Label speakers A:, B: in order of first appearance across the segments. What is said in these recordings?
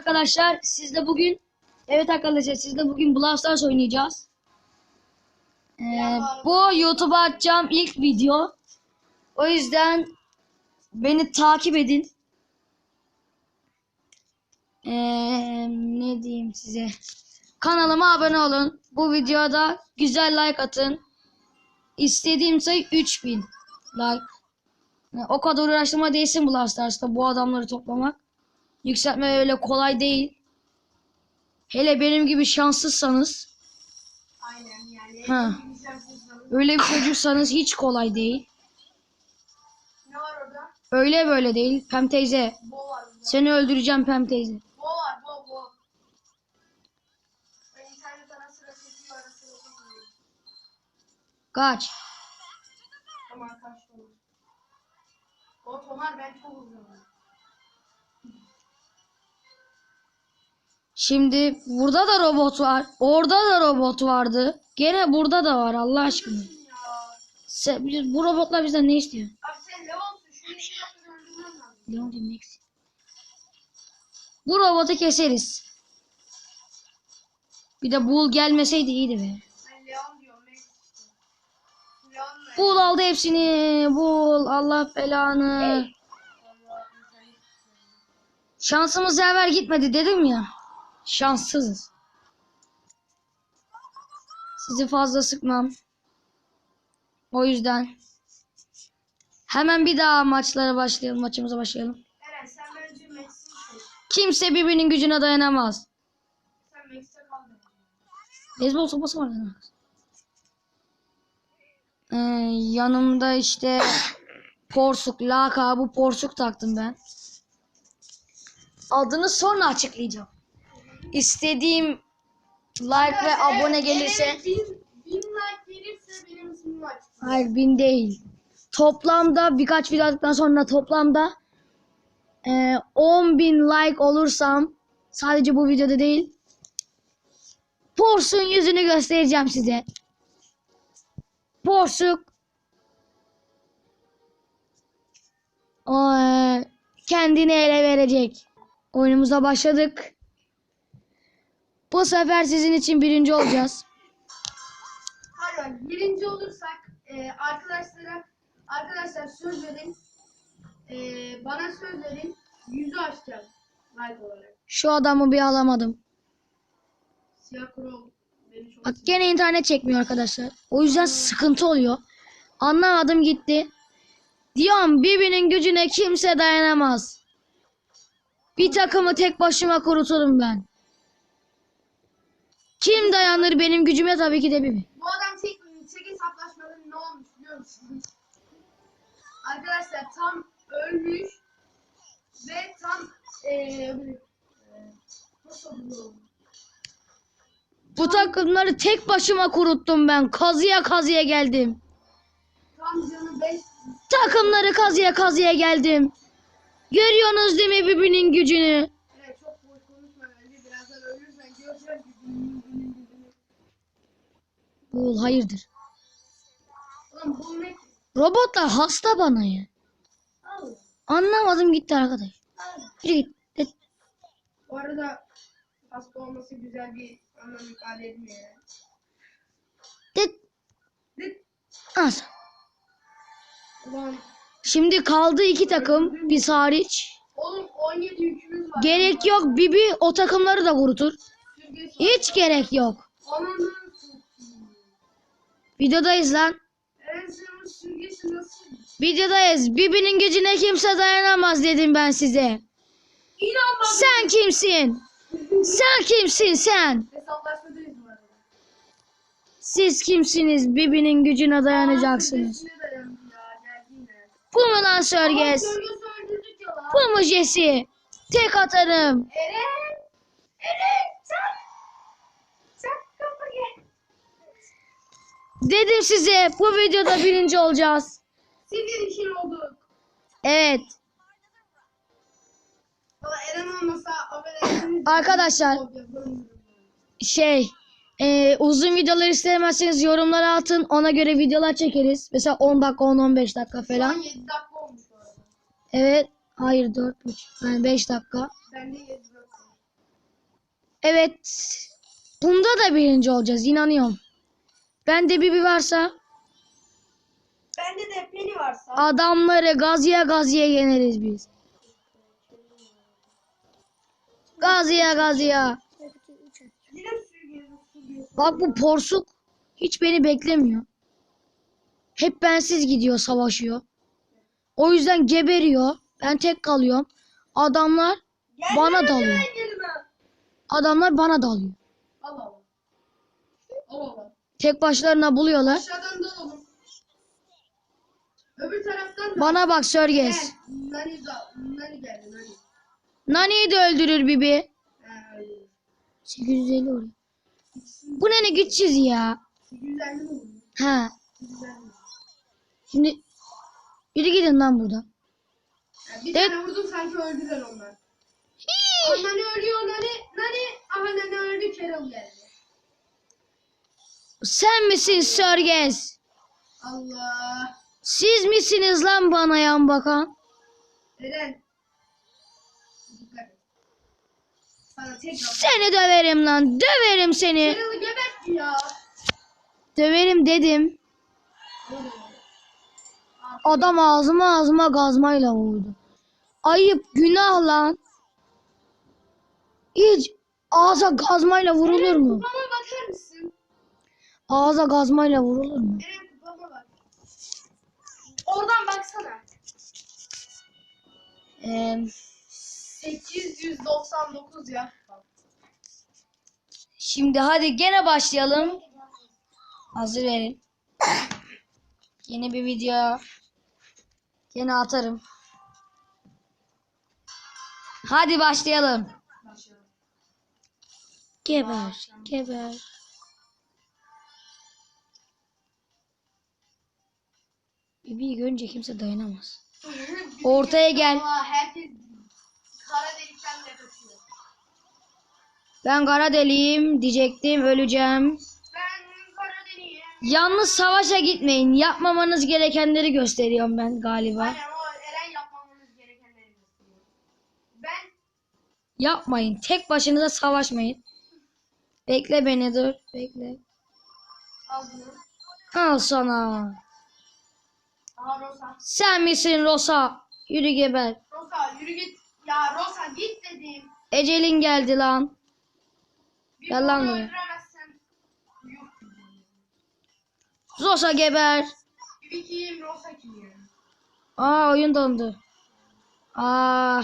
A: Arkadaşlar siz de bugün evet arkadaşlar siz de bugün Brawl oynayacağız. Ee, bu YouTube'a atacağım ilk video. O yüzden beni takip edin. Ee, ne diyeyim size? Kanalıma abone olun. Bu videoda güzel like atın. İstediğim sayı 3000 like. Yani o kadar uğraştırma değilsin Brawl bu adamları toplamak. Yükseltme öyle kolay değil. Hele benim gibi şanssızsanız,
B: Aynen yani.
A: Ha. Öyle bir çocuksanız hiç kolay değil.
B: Ne var orada?
A: Öyle böyle değil. Pem teyze,
B: Bo var burada.
A: seni öldüreceğim Pem teyze.
B: Bo var bo bo. Ben internet ara sıra çekiyor ara sıra çekiyor.
A: Kaç.
B: Tamam kaç Tomar. O Tomar ben çok uzun.
A: Şimdi burada da robot var. Orada da robot vardı. Gene burada da var Allah aşkına. Sen, bu robotlar bizden ne istiyor?
B: Abi sen Leon'sun. Şunu.
A: Leon Max. Bu robotu keseriz. Bir de Bull gelmeseydi iyiydi be. Bull aldı hepsini. Bull Allah belanı.
B: İnternet.
A: Şansımız yaver gitmedi dedim ya. Şanssızız. Sizi fazla sıkmam. O yüzden hemen bir daha maçlara başlayalım. Maçımıza başlayalım.
B: Eren sen bence Max'in seç.
A: Kimse birbirinin gücüne dayanamaz.
B: Sen kal.
A: Beyzbol sopası var lan. Ee, yanımda işte porsuk, lakabı porsuk taktım ben. Adını sonra açıklayacağım. İstediğim like ve abone gelirse
B: Eren bin, bin like gelirse benim ismimi aç.
A: hayır bin değil. Toplamda birkaç video attıktan sonra toplamda e, 10 bin like olursam sadece bu videoda değil Porsuk'un yüzünü göstereceğim size. Porsuk o, e, kendini ele verecek. Oyunumuza başladık. Bu sefer sizin için birinci olacağız.
B: Hadi birinci olursak e, arkadaşlara arkadaşlar söz verin. E, bana söz verin. Yüzü açacağım like olarak.
A: Şu adamı bir alamadım.
B: Siyah çok
A: Bak gene internet çekmiyor arkadaşlar. O yüzden sıkıntı oluyor. Anlamadım gitti. Diyorum birbirinin gücüne kimse dayanamaz. Bir takımı tek başıma kuruturum ben. Kim dayanır benim gücüme tabii ki de Bibi.
B: Bu adam tek, tek hesaplaşmada ne olmuş biliyor musunuz? Arkadaşlar tam ölmüş ve tam e, e, nasıl bu?
A: Takımları tek başıma kuruttum ben. Kazıya kazıya geldim.
B: Tam canı 5
A: Takımları kazıya kazıya geldim. Görüyorsunuz değil mi birbirinin gücünü?
B: Evet çok boş konuşma bence birazdan ölürsen gücünü gücünü.
A: Hayırdır.
B: Bu ne?
A: Robotlar hasta bana ya. Anlamadım gitti arkadaş. Yürü git. Git.
B: Bu arada hasta olması güzel bir anlam ifade etmiyor.
A: Git.
B: Dıt.
A: Al.
B: Ulan
A: Şimdi kaldı iki takım. Biz hariç.
B: oğlum 17 yükümüz var.
A: Gerek yok. Bibi o takımları da kurutur. Hiç gerek yok.
B: Satayım.
A: Videodayız lan. Videodayız. Bibi'nin gücüne kimse dayanamaz dedim ben size.
B: İnanmadım.
A: Sen kimsin? Sen kimsin sen? Siz kimsiniz? Bibi'nin gücüne dayanacaksınız. Bu mu lan Sörges? Bu mu Jesse? Tek atarım.
B: Eren! Eren! Çak! Çak kafa gel.
A: Dedim size bu videoda birinci olacağız.
B: Sizin için olduk.
A: Evet.
B: Valla Eren olmasa affedersiniz.
A: Arkadaşlar. Şey e, uzun videolar istemezseniz yorumlara atın. Ona göre videolar çekeriz. Mesela 10 dakika 10-15 dakika falan.
B: 7 dakika olmuş bu arada.
A: Evet. Hayır 4 yani 5 dakika.
B: Bende 7 dakika.
A: Evet. Bunda da birinci olacağız inanıyorum. Bende Bibi varsa
B: Bende de Penny varsa.
A: adamları gazıya gazıya yeneriz biz.
B: Su geliyor.
A: Bak bu porsuk hiç beni beklemiyor. Hep bensiz gidiyor savaşıyor. O yüzden geberiyor. Ben tek kalıyorum. Adamlar
B: Gel,
A: Bana dalıyor. adamlar bana dalıyor.
B: Al al. Al al.
A: Tek başlarına buluyorlar.
B: Aşağıdan da oğlum. Öbür taraftan da.
A: Bana bak Sörges.
B: Gel. Nani da. Nani geldi Nani.
A: Nani'yi de öldürür Bibi.
B: Ha öyle.
A: 850 oraya. Bu ne ne güçsüz ya.
B: 850 mi?
A: Ha.
B: 850 mi?
A: Şimdi yürü gidin lan buradan.
B: Yani bir
A: Evet.
B: tane vurdum sanki öldüler onlar. Aa, Nani ölüyor Nani. Nani. Aha Nani öldü Carol geldi.
A: Sen misin Sörges?
B: Allah.
A: Siz misiniz lan bana yan bakan?
B: Yapma.
A: Seni döverim lan. Döverim seni.
B: Gebertti ya.
A: Döverim dedim. Adam ağzıma ağzıma gazmayla vurdu. Ayıp günah lan. Hiç ağza gazmayla vurulur mu?
B: Kupama bakar mısın?
A: Ağza gazmayla vurulur mu?
B: Bak. Oradan baksana.
A: Ee,
B: 899 ya.
A: şimdi hadi gene başlayalım. Hazır verin. Yeni bir video. Gene atarım. Hadi başlayalım.
B: Başlayalım.
A: Geber, geber. Bibi'yi görünce kimse dayanamaz. Ortaya gel.
B: Aa, herkes kara delikten de kaçıyor.
A: Ben kara deliyim diyecektim, öleceğim.
B: Ben kara deliyim.
A: Yalnız savaşa gitmeyin. Yapmamanız gerekenleri gösteriyorum ben galiba.
B: Aynen o Eren yapmamamız gerekenleri gösteriyor. Ben
A: Yapmayın. Tek başınıza savaşmayın. Bekle beni dur. Bekle.
B: al bunu.
A: Al sana.
B: Rosa.
A: Sen misin Rosa? Yürü geber.
B: Rosa yürü git. Ya Rosa git dedim.
A: Ecelin geldi lan.
B: Bir
A: Gel lan
B: bunu
A: buraya.
B: öldüremezsen. Yok.
A: Rosa geber.
B: Bir kim Rosa yani?
A: Aa oyun dondu. Aa.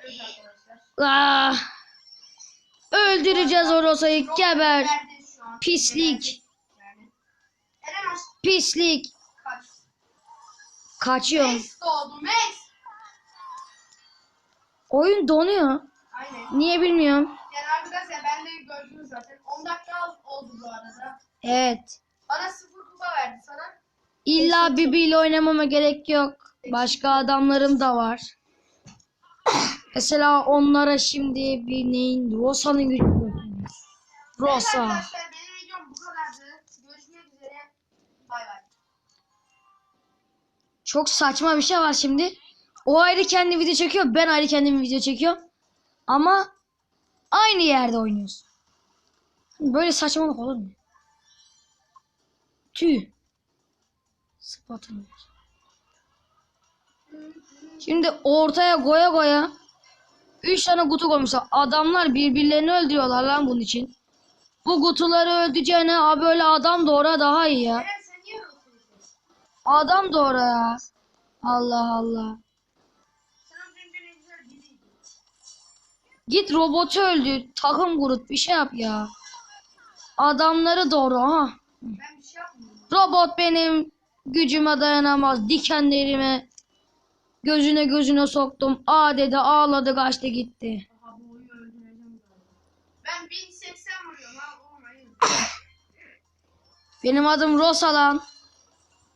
B: Evet arkadaşlar.
A: Aa. Öldüreceğiz o Rosa'yı. Geber.
B: Nerede şu an?
A: Pislik.
B: Yani. Eren aç.
A: Pislik.
B: Kaç.
A: Kaçıyorum.
B: Max doğdu Max.
A: Oyun donuyor.
B: Aynen.
A: Niye bilmiyorum.
B: Yani arkadaşlar ben de gördünüz zaten. 10 dakika oldu bu arada.
A: Evet.
B: Bana sıfır kupa verdi sana.
A: İlla Bibi ile oynamama gerek yok. Başka adamlarım da var. Mesela onlara şimdi bir neyin Rosa'nın gücü göstereyim.
B: Evet
A: Rosa.
B: arkadaşlar
A: Çok saçma bir şey var şimdi. O ayrı kendi video çekiyor. Ben ayrı kendim video çekiyorum. Ama aynı yerde oynuyoruz. Böyle saçmalık olur mu? Tüh. Spot'um. Şimdi ortaya goya goya 3 tane kutu koymuşlar. Adamlar birbirlerini öldürüyorlar lan bunun için. Bu kutuları öldüreceğine abi böyle adam doğra daha iyi ya. Adam doğra ya. Allah Allah. Git robotu öldür. Takım kurut bir şey yap ya. Adamları doğru ha.
B: Ben bir şey yapmıyorum.
A: Robot benim gücüme dayanamaz. Dikenlerime gözüne gözüne soktum. A dedi ağladı kaçtı gitti.
B: Aha. Ben 1080 vuruyorum ha.
A: Benim adım Rosa lan.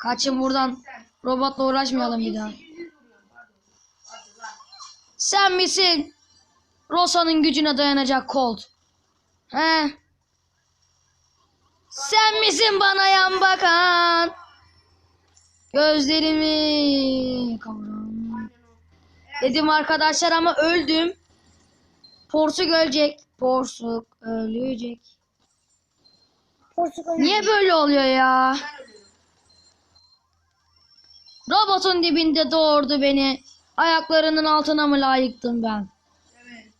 A: Kaçın buradan. Robotla uğraşmayalım bir daha.
B: 1800 vuruyorum pardon. Hadi lan.
A: Sen misin? Rosa'nın gücüne dayanacak Colt. He? Sen misin bana yan bakan? Gözlerimi kavuran. Dedim arkadaşlar ama öldüm. Porsuk ölecek. Porsuk ölecek.
C: Porsuk
A: Niye böyle oluyor ya? Robotun dibinde doğurdu beni. Ayaklarının altına mı layıktım ben?
B: Evet.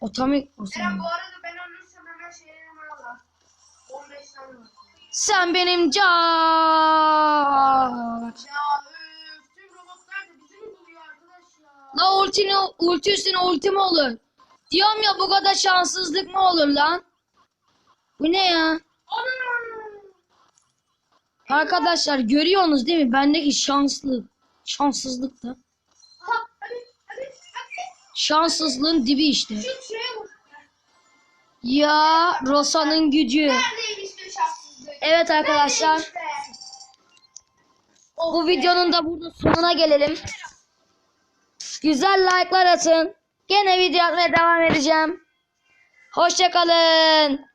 A: Otomik o sen.
B: bu arada ben ölürsem hemen şeylerimi al. 15 tane var.
A: Sen benim can.
B: Ya üf, tüm robotlar da bizi mi buluyor arkadaş ya?
A: La ultini, ulti üstüne ulti mi olur? Diyorum ya bu kadar şanssızlık mı olur lan? Bu ne ya?
B: Anam!
A: Arkadaşlar görüyorsunuz değil mi? Bendeki şanslı. Şanssızlık da. Şanssızlığın dibi işte. Ya Rosa'nın gücü. Evet arkadaşlar. Bu videonun da burada sonuna gelelim. Güzel like'lar atın. Gene video atmaya devam edeceğim. Hoşçakalın.